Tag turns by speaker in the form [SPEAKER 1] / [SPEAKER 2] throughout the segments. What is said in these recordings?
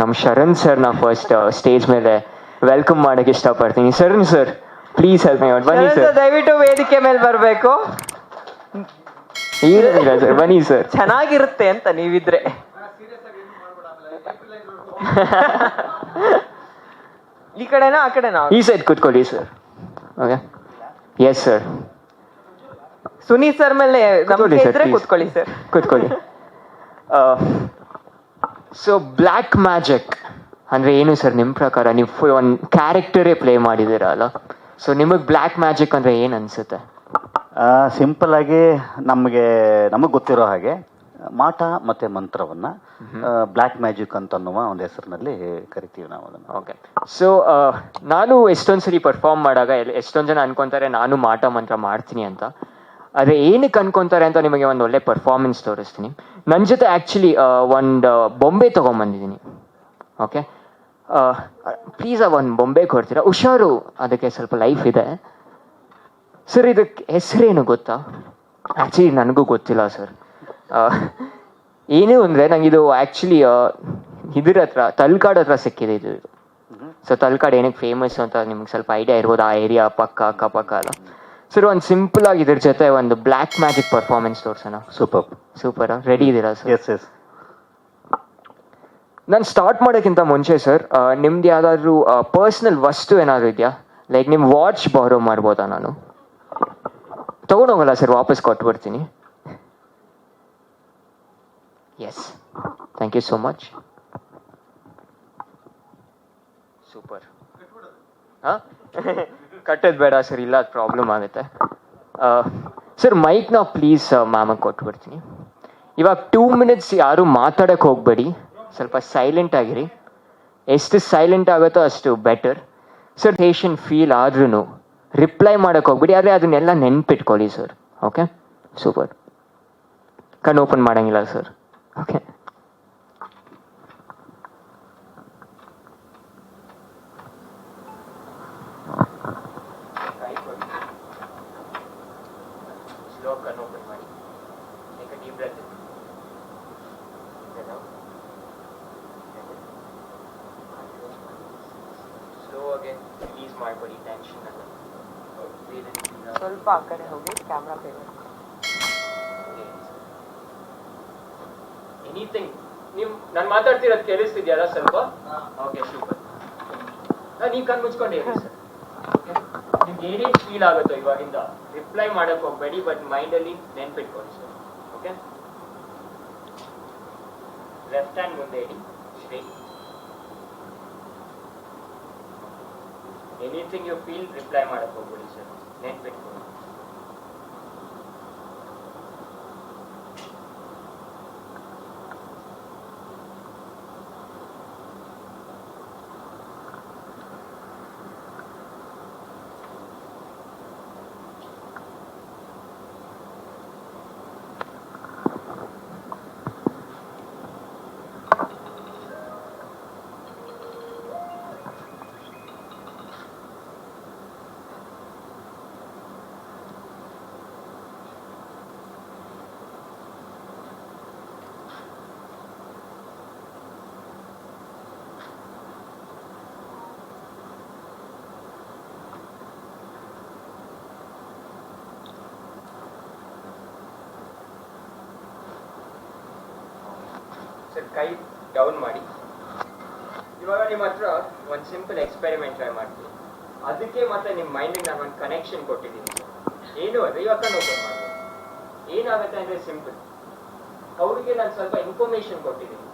[SPEAKER 1] ನಮ್ಮ ಶರಣ್ ಸರ್ನ first stage ಮೇಲೆ ವೆಲ್ಕಮ್ ಮಾಡಕ್ಕೆ ಇಷ್ಟಪಡ್ತೀನಿ. Sharan sir please help my ಬನ್ನಿ ಸರ್
[SPEAKER 2] ದಯವಿಟ್ಟು ವೇದಿಕೆ ಮೇಲೆ ಬರಬೇಕು.
[SPEAKER 1] ಏನಿಲ್ಲ ಸರ್ ಬನ್ನಿ ಸರ್
[SPEAKER 2] ಚೆನ್ನಾಗಿರುತ್ತೆ ಅಂತ ನೀವಿದ್ರೆ. ಈ ಕಡೆನಾ ಆ ಕಡೆನಾ?
[SPEAKER 1] ಈ ಸೈಡ್ ಕೂತ್ಕೊಳ್ಳಿ sir okay yes sir
[SPEAKER 2] Suneet sir ಮೇಲೆ.
[SPEAKER 1] ಕೂತ್ಕೊಳ್ಳಿ ಸರ್
[SPEAKER 2] ಕೂತ್ಕೊಳ್ಳಿ
[SPEAKER 1] ಸೊ ಬ್ಲ್ಯಾಕ್ ಮ್ಯಾಜಿಕ್ ಅಂದರೆ ಏನು ಸರ್ ನಿಮ್ಮ ಪ್ರಕಾರ? ನೀವು ಫುಲ್ ಒಂದು ಕ್ಯಾರೆಕ್ಟರೇ ಪ್ಲೇ ಮಾಡಿದ್ದೀರಲ್ಲ? ಸೊ ನಿಮಗೆ ಬ್ಲ್ಯಾಕ್ ಮ್ಯಾಜಿಕ್ ಅಂದರೆ ಏನು ಅನಿಸುತ್ತೆ?
[SPEAKER 3] ಸಿಂಪಲ್ ಆಗಿ ನಮಗೆ ನಮಗೆ ಗೊತ್ತಿರೋ ಹಾಗೆ ಮಾಟ ಮತ್ತೆ ಮಂತ್ರವನ್ನು ಬ್ಲ್ಯಾಕ್ ಮ್ಯಾಜಿಕ್ ಅಂತ ಅನ್ನುವ ಒಂದು ಹೆಸರಿನಲ್ಲಿ ಕರಿತೀವಿ ನಾವು ಅದನ್ನು.
[SPEAKER 1] ಓಕೆ ಸೊ ನಾನು ಎಷ್ಟೊಂದು ಸರಿ ಪರ್ಫಾರ್ಮ್ ಮಾಡಾಗ ಎಲ್ಲಿ ಎಷ್ಟೊಂದು ಜನ ಅನ್ಕೊಂತಾರೆ ನಾನು ಮಾಟ ಮಂತ್ರ ಮಾಡ್ತೀನಿ ಅಂತ. ಆದರೆ ಏನಕ್ಕೆ ಅನ್ಕೊಂತಾರೆ ಅಂತ ನಿಮಗೆ ಒಂದು ಒಳ್ಳೆ ಪರ್ಫಾರ್ಮೆನ್ಸ್ ತೋರಿಸ್ತೀನಿ. ನನ್ನ ಜೊತೆ ಆ್ಯಕ್ಚುಲಿ ಒಂದು ಬೊಂಬೆ ತೊಗೊಂಬಂದಿದ್ದೀನಿ. ಓಕೆ ಪ್ಲೀಸ್ ಆ ಒಂದು ಬೊಂಬೆ ಕೊಡ್ತೀರಾ ಹುಷಾರು ಅದಕ್ಕೆ ಸ್ವಲ್ಪ ಲೈಫ್ ಇದೆ. ಸರ್ ಇದಕ್ಕೆ ಹೆಸರೇನು ಗೊತ್ತಾ? ಆ್ಯಕ್ಚುಲಿ ನನಗೂ ಗೊತ್ತಿಲ್ಲ ಸರ್ ಏನು ಅಂದರೆ ನಂಗೆ ಇದು ಆ್ಯಕ್ಚುಲಿ ಇದ್ರ ಹತ್ರ ತಲ್ಕಾಡ್ ಹತ್ರ ಸಿಕ್ಕಿದೆ ಇದು. ಸೊ ತಲ್ಕಾಡ್ ಏನಕ್ಕೆ ಫೇಮಸ್ ಅಂತ ನಿಮ್ಗೆ ಸ್ವಲ್ಪ ಐಡಿಯಾ ಇರ್ಬೋದು ಆ ಏರಿಯಾ ಪಕ್ಕ ಅಕ್ಕಪಕ್ಕ ಅಲ್ಲ ಸರ್ ಒಂದು ಸಿಂಪಲ್ ಆಗಿ ಇದ್ರ ಜೊತೆ ಒಂದು ಬ್ಲ್ಯಾಕ್ ಮ್ಯಾಜಿಕ್ ಪರ್ಫಾರ್ಮೆನ್ಸ್ ತೋರ್ಸೋಣ.
[SPEAKER 3] ಸೂಪರ್
[SPEAKER 1] ಸೂಪರ್ ರೆಡಿ ಇದ್ದೀರಾ ಸರ್
[SPEAKER 3] ಎಸ್ ಎಸ್
[SPEAKER 1] ನಾನು ಸ್ಟಾರ್ಟ್ ಮಾಡೋಕ್ಕಿಂತ ಮುಂಚೆ ಸರ್ ನಿಮ್ದು ಯಾವ್ದಾದ್ರು ಪರ್ಸ್ನಲ್ ವಸ್ತು ಏನಾದ್ರು ಇದೆಯಾ? ಲೈಕ್ ನಿಮ್ಮ ವಾಚ್ ಬಾರೋ ಮಾಡ್ಬೋದಾ ನಾನು? ತಗೊಂಡೋಗಲ್ಲ ಸರ್ ವಾಪಸ್ ಕೊಟ್ಬಿಡ್ತೀನಿ. Yes thank you so much super ಹಾಂ? ಕಟ್ಟೋದು ಬೇಡ ಸರ್, ಇಲ್ಲ, ಅದು ಪ್ರಾಬ್ಲಮ್ ಆಗುತ್ತೆ. ಸರ್ ಮೈಕ್ ನಾವು ಪ್ಲೀಸ್ ಮ್ಯಾಮಗೆ ಕೊಟ್ಬಿಡ್ತೀನಿ. ಇವಾಗ ಟೂ ಮಿನಿಟ್ಸ್ ಯಾರು ಮಾತಾಡಕ್ಕೆ ಹೋಗಬೇಡಿ. ಸ್ವಲ್ಪ ಸೈಲೆಂಟ್ ಆಗಿರಿ. ಎಷ್ಟು ಸೈಲೆಂಟ್ ಆಗುತ್ತೋ ಅಷ್ಟು ಬೆಟರ್ ಸರ್ ಟೇಷನ್ ಫೀಲ್ ಆದ್ರೂ ರಿಪ್ಲೈ ಮಾಡೋಕ್ಕೆ ಹೋಗ್ಬಿಡಿ, ಆದರೆ ಅದನ್ನೆಲ್ಲ ನೆನ್ಪಿಟ್ಕೊಳ್ಳಿ ಸರ್. ಓಕೆ ಸೂಪರ್ ಕಣ್ಣು ಓಪನ್ ಮಾಡಂಗಿಲ್ಲ ಸರ್. ಓಕೆ ಸ್ಲೋ ಕಣ್ಣು ಓಪನ್ ಮಾಡಿ ಟೇಕ್ ಡೀಪ್ ಬ್ರೆತ್ ಆಗಿ ರಿಲೀಸ್ ಮಾಡ್ಕೊಡಿ ಟೆನ್ಷನ್ ಅಲ್ಲ
[SPEAKER 2] ಸ್ವಲ್ಪ ಆ ಕಡೆ ಹೋಗಿ ಕ್ಯಾಮ್ರಾ ಫೇವರ್
[SPEAKER 1] ಎನಿಥಿಂಗ್ ನೀವು ನಾನು ಮಾತಾಡ್ತಿರೋದು ಕೇಳಿಸ್ತಿದ್ಯಲ್ಲ ಸ್ವಲ್ಪ? ಓಕೆ ಸೂಪರ್ ನೀವು ಕಣ್ಣು ಮುಚ್ಕೊಂಡು ಹೇಳಿ ಸರ್ ನಿಮ್ಗೆ ಏನೇನು ಫೀಲ್ ಆಗುತ್ತೋ ಇವಾಗಿಂದ? ರಿಪ್ಲೈ ಮಾಡಕ್ ಹೋಗ್ಬೇಡಿ ಬಟ್ ಮೈಂಡಲ್ಲಿ ನೆನ್ಪಿಟ್ಕೊಳ್ಳಿ ಸರ್ ಓಕೆ ಲೆಫ್ಟ್ ಹ್ಯಾಂಡ್ ಮುಂದೆ ಇಡಿ straight anything you feel reply ಮಾಡಕ್ಕೆ ಹೋಗ್ಬಿಡಿ ಸರ್ ನೆನ್ಪಿಟ್ಕೊಳ್ಳಿ ಕೈ ಡೌನ್ ಮಾಡಿ. ಇವಾಗ ನಿಮ್ಮ ಹತ್ರ ಒಂದು ಸಿಂಪಲ್ ಎಕ್ಸ್ಪೆರಿಮೆಂಟ್ ಟ್ರೈ ಮಾಡ್ತೀನಿ. ಅದಕ್ಕೆ ಮತ್ತೆ ನಿಮ್ಮ ಮೈಂಡಿಗೆ ನಾನು ಒಂದು ಕನೆಕ್ಷನ್ ಕೊಟ್ಟಿದ್ದೀನಿ. ಏನು ಅಂದರೆ ಇವಾಗ ಓಪನ್ ಮಾಡ್ಬೋದು ಏನಾಗುತ್ತೆ ಅಂದ್ರೆ ಸಿಂಪಲ್ ಅವ್ರಿಗೆ ನಾನು ಸ್ವಲ್ಪ ಇನ್ಫಾರ್ಮೇಶನ್ ಕೊಟ್ಟಿದ್ದೀನಿ.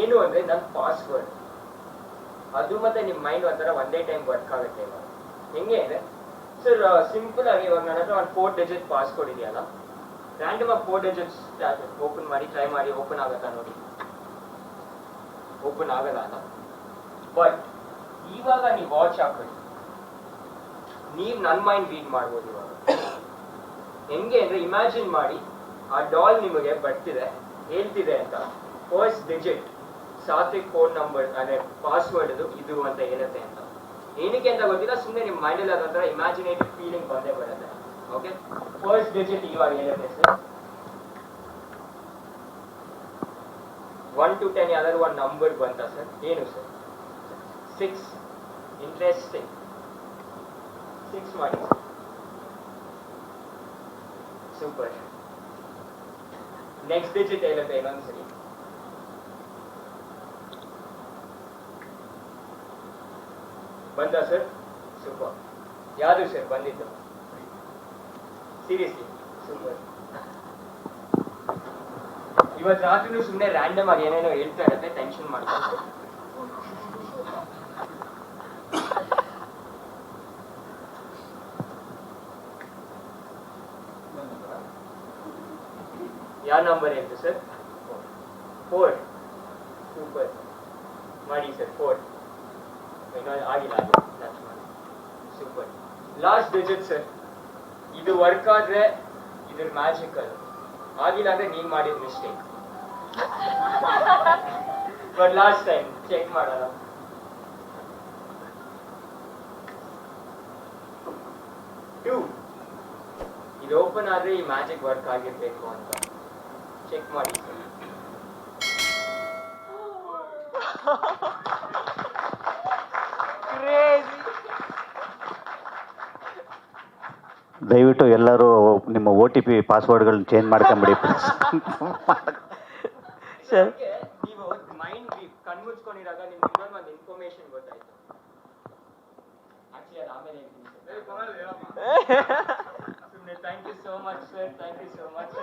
[SPEAKER 1] ಏನು ಅಂದ್ರೆ ನನ್ನ ಪಾಸ್ವರ್ಡ್ ಅದು ಮತ್ತೆ ನಿಮ್ಮ ಮೈಂಡ್ ಒಂಥರ ಒಂದೇ ಟೈಮ್ ವರ್ಕ್ ಆಗುತ್ತೆ ಇವಾಗ. ಹೆಂಗೆ ಇದೆ ಸರ್ ಸಿಂಪಲ್ ಆಗಿ ಇವಾಗ ನನ್ನ ಹತ್ರ ಒಂದು ಫೋರ್ ಡಿಜಿಟ್ ಪಾಸ್ವರ್ಡ್ ಇದೆಯಲ್ಲ? ರ್ಯಾಂಡಮ್ ಆಗಿ ಫೋರ್ ಡಿಜಿಟ್ಸ್ ಓಪನ್ ಮಾಡಿ ಟ್ರೈ ಮಾಡಿ ಓಪನ್ ಆಗುತ್ತಾ ನೋಡಿ? ಓಪನ್ ಆಗಲ್ಲ ಅಲ್ಲ ಬಟ್ ಇವಾಗ ನೀವು ವಾಚ್ ಹಾಕೊಳ್ಳಿ. ನೀವು ನನ್ನ ಮೈಂಡ್ ರೀಡ್ ಮಾಡ್ಬೋದು ಇವಾಗ. ಹೆಂಗೆ ಅಂದ್ರೆ ಇಮ್ಯಾಜಿನ್ ಮಾಡಿ, ಆ ಡಾಲ್ ನಿಮಗೆ ಬರ್ತಿದೆ, ಹೇಳ್ತಿದೆ ಅಂತ. First digit Satvik phone number ಅಂದ್ರೆ ಪಾಸ್ವರ್ಡ್ ಇದು ಅಂತ ಹೇಳುತ್ತೆ ಅಂತ. ಏನಕ್ಕೆ ಅಂತ ಗೊತ್ತಿಲ್ಲ ಸುಮ್ಮನೆ ನಿಮ್ಮ ಮೈಂಡಲ್ಲಿ ಅದೊಂಥರ ಇಮ್ಯಾಜಿನೇಟಿವ್ ಫೀಲಿಂಗ್ ಬಂದೇ ಬರುತ್ತೆ. ಓಕೆ ಫಸ್ಟ್ ಡಿಜಿಟ್ ಇವಾಗ ಹೇಳುತ್ತೆ ಸರ್ ಒನ್ ಟು ಟೆನ್ ಯಾವ್ದಾದ್ರು ಒಂದು ನಂಬರ್ ಬಂತಾ ಸರ್ ಏನು ಸರ್ ಸಿಕ್ಸ್ ಇಂಟ್ರೆಸ್ಟಿಂಗ್ ಸಿಕ್ಸ್ ಮಾಡಿ ಸೂಪರ್ ನೆಕ್ಸ್ಟ್ ಡಿಜಿಟ್ ಹೇಳುತ್ತೆ ಇನ್ನೊಂದ್ಸರಿ ಬಂದ ಸರ್ ಸೂಪರ್ ಯಾವುದು ಸರ್ ಬಂದಿದ್ದು ಸೀರಿಯಸ್ಲಿ ಸೂಪರ್ ಇವತ್ತು ರಾತ್ರಿನೂ ಸುಮ್ಮನೆ ರ್ಯಾಂಡಮ್ ಆಗಿ ಏನೇನೋ ಹೇಳ್ತಾ ಇರತ್ತೆ ಟೆನ್ಷನ್ ಮಾಡ್ಕೊಂಡು ಯಾವ ನಂಬರ್ ಹೇಳ್ತು ಸರ್? ಫೋರ್ ಸೂಪರ್ ಮಾಡಿ ಸರ್ ಫೋರ್ ಇನ್ನೂ ಆಗಿಲ್ಲ ಆಗಿಲ್ಲ ಸೂಪರ್ ಲಾಸ್ಟ್ ಡಿಜಿಟ್ ಸರ್ ಇದು ವರ್ಕ್ ಆದ್ರೆ ಇದ್ರ ಮ್ಯಾಜಿಕಲ್ ಆಗಿಲ್ಲ ಅಂದ್ರೆ ನೀನ್ ಮಾಡಿದ mistake but last time check ಮಾಡೋಣ ಟೂ ಇದು ಓಪನ್ ಆದ್ರೆ ಈ ಮ್ಯಾಜಿಕ್ ವರ್ಕ್ ಆಗಿರ್ಬೇಕು ಅಂತ. ಚೆಕ್ ಮಾಡಿ.
[SPEAKER 3] ದಯವಿಟ್ಟು ಎಲ್ಲರೂ ನಿಮ್ಮ ಓ ಟಿ ಪಿ ಪಾಸ್ವರ್ಡ್ಗಳನ್ನ ಚೇಂಜ್ ಮಾಡ್ಕೊಂಬಿಡಿ
[SPEAKER 1] ಸರ್ ನೀವು ಮೈಂಡ್ ಕಣ್ಮುಚ್ಕೊಂಡಿರಾಗ ನಿಮ್ಗೆ ಇನ್ನೊಂದು ಒಂದು ಇನ್ಫಾರ್ಮೇಶನ್ ಗೊತ್ತಾಯ್ತು. ಆಕ್ಚುಲಿ ಆಮೇಲೆ ಹೇಳ್ತೀನಿ ಸರ್. ಸುಮ್ಮನೆ thank you so much sir thank you so much